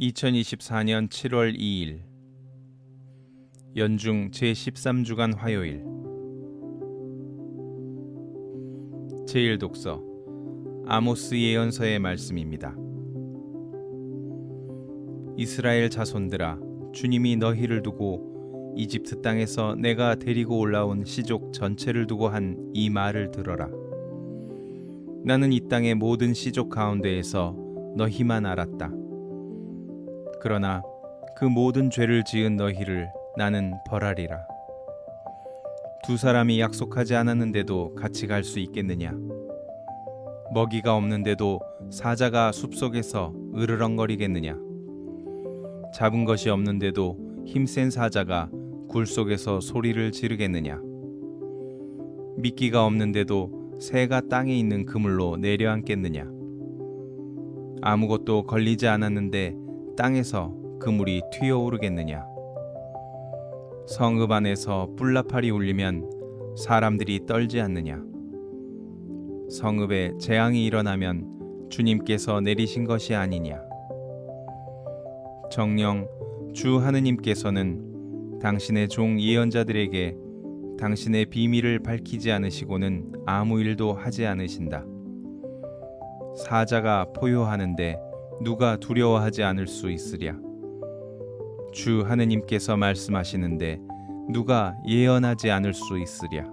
2024년 7월 2일 연중 제13주간 화요일 제1독서 아모스 예언서의 말씀입니다. 이스라엘 자손들아 주님이 너희를 두고 이집트 땅에서 내가 데리고 올라온 시족 전체를 두고 한 이 말을 들어라. 나는 이 땅의 모든 시족 가운데에서 너희만 알았다. 그러나 그 모든 죄를 지은 너희를 나는 벌하리라. 두 사람이 약속하지 않았는데도 같이 갈 수 있겠느냐? 먹이가 없는데도 사자가 숲속에서 으르렁거리겠느냐? 잡은 것이 없는데도 힘센 사자가 굴 속에서 소리를 지르겠느냐? 미끼가 없는데도 새가 땅에 있는 그물로 내려앉겠느냐? 아무것도 걸리지 않았는데 땅에서 그물이 튀어오르겠느냐? 성읍 안에서 뿔나팔이 울리면 사람들이 떨지 않느냐? 성읍에 재앙이 일어나면 주님께서 내리신 것이 아니냐? 정령 주 하느님께서는 당신의 종 예언자들에게 당신의 비밀을 밝히지 않으시고는 아무 일도 하지 않으신다. 사자가 포효하는데 누가 두려워하지 않을 수 있으랴. 주 하느님께서 말씀하시는데 누가 예언하지 않을 수 있으랴.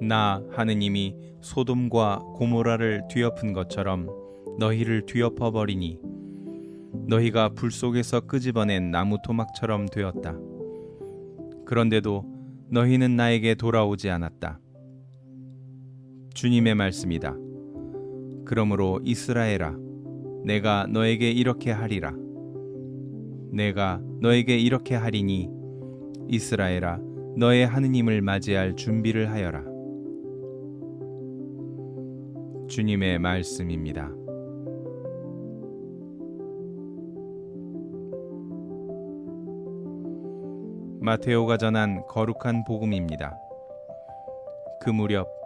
나 하느님이 소돔과 고모라를 뒤엎은 것처럼 너희를 뒤엎어 버리니 너희가 불 속에서 끄집어낸 나무 토막처럼 되었다. 그런데도 너희는 나에게 돌아오지 않았다. 주님의 말씀이다. 그러므로 이스라엘아, 내가 너에게 이렇게 하리라. 내가 너에게 이렇게 하리니 이스라엘아, 너의 하느님을 맞이할 준비를 하여라. 주님의 말씀입니다. 마테오가 전한 거룩한 복음입니다. 그 무렵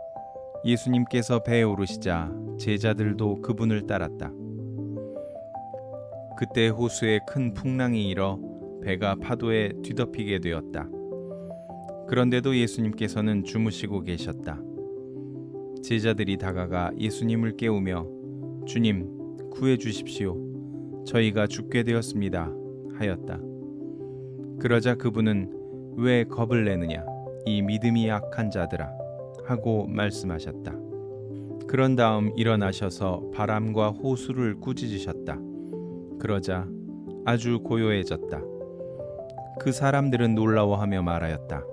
예수님께서 배에 오르시자 제자들도 그분을 따랐다. 그때 호수에 큰 풍랑이 일어 배가 파도에 뒤덮이게 되었다. 그런데도 예수님께서는 주무시고 계셨다. 제자들이 다가가 예수님을 깨우며 주님 구해 주십시오. 저희가 죽게 되었습니다. 하였다. 그러자 그분은 왜 겁을 내느냐? 이 믿음이 약한 자들아. 하고 말씀하셨다. 그런 다음 일어나셔서 바람과 호수를 꾸짖으셨다. 그러자 아주 고요해졌다. 그 사람들은 놀라워하며 말하였다.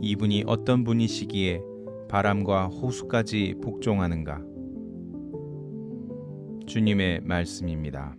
이분이 어떤 분이시기에 바람과 호수까지 복종하는가? 주님의 말씀입니다.